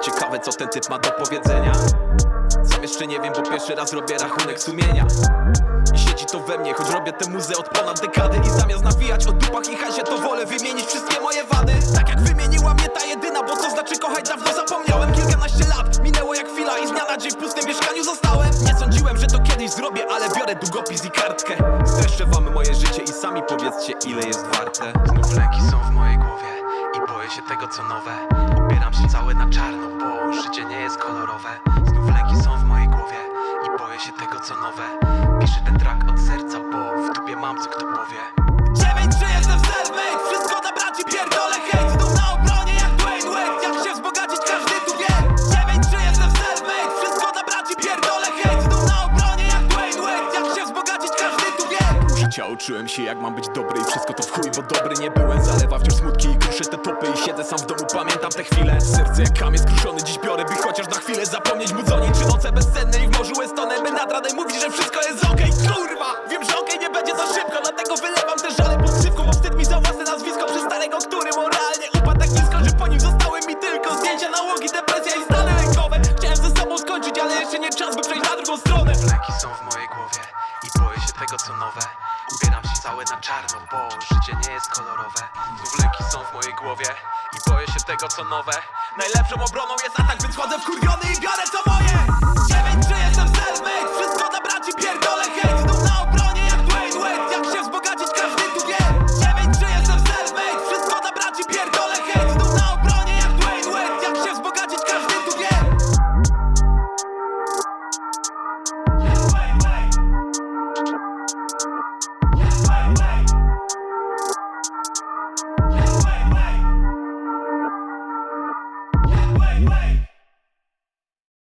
ciekawe co ten typ ma do powiedzenia. Sam jeszcze nie wiem, bo pierwszy raz robię rachunek sumienia. I siedzi to we mnie, choć robię tę muzę od ponad dekady. I zamiast nawijać o dupach i hajsie to wolę wymienić wszystkie moje wady. Tak jak wymieniła mnie ta jedyna, bo co znaczy kochać dawno zapomniałem. Kilkanaście lat, minęło jak chwila i z dnia na dzień w pustym mieszkaniu zostałem. Nie sądziłem, że to kiedyś zrobię, ale biorę długopis i kartkę. Streszczę wam moje życie i sami powiedzcie ile jest warte. Znów lęki są w mojej głowie boję się tego co nowe. Ubieram się całe na czarno, bo życie nie jest kolorowe. Znów lęki są w mojej głowie i boję się tego co nowe. Piszę ten track Życia uczyłem się jak mam być dobry i wszystko to w chuj, bo dobry nie byłem. Zalewa wciąż smutki i kruszę te topy i siedzę sam w domu, pamiętam te chwile. Serce jak kamień skruszony, dziś biorę by chociaż na chwilę zapomnieć budzoni Czy noce bezcenne i w morzu Westone, by nad ranem mówić, że wszystko jest okej? Kurwa, wiem, że okej nie będzie za szybko, dlatego wylewam te żale pod szybką Bo wstyd mi za własne nazwisko przez starego, który moralnie upadł tak nisko Że po nim zostały mi tylko zdjęcia, nałogi, depresja i stany lękowe. Chciałem ze sobą skończyć, ale jeszcze nie czas, by przejść na drugą stronę. Leki są w mojej bo życie nie jest kolorowe. Znów są w mojej głowie i boję się tego co nowe. Najlepszą obroną jest atak, więc chodzę wkurwiony i biorę co moje way.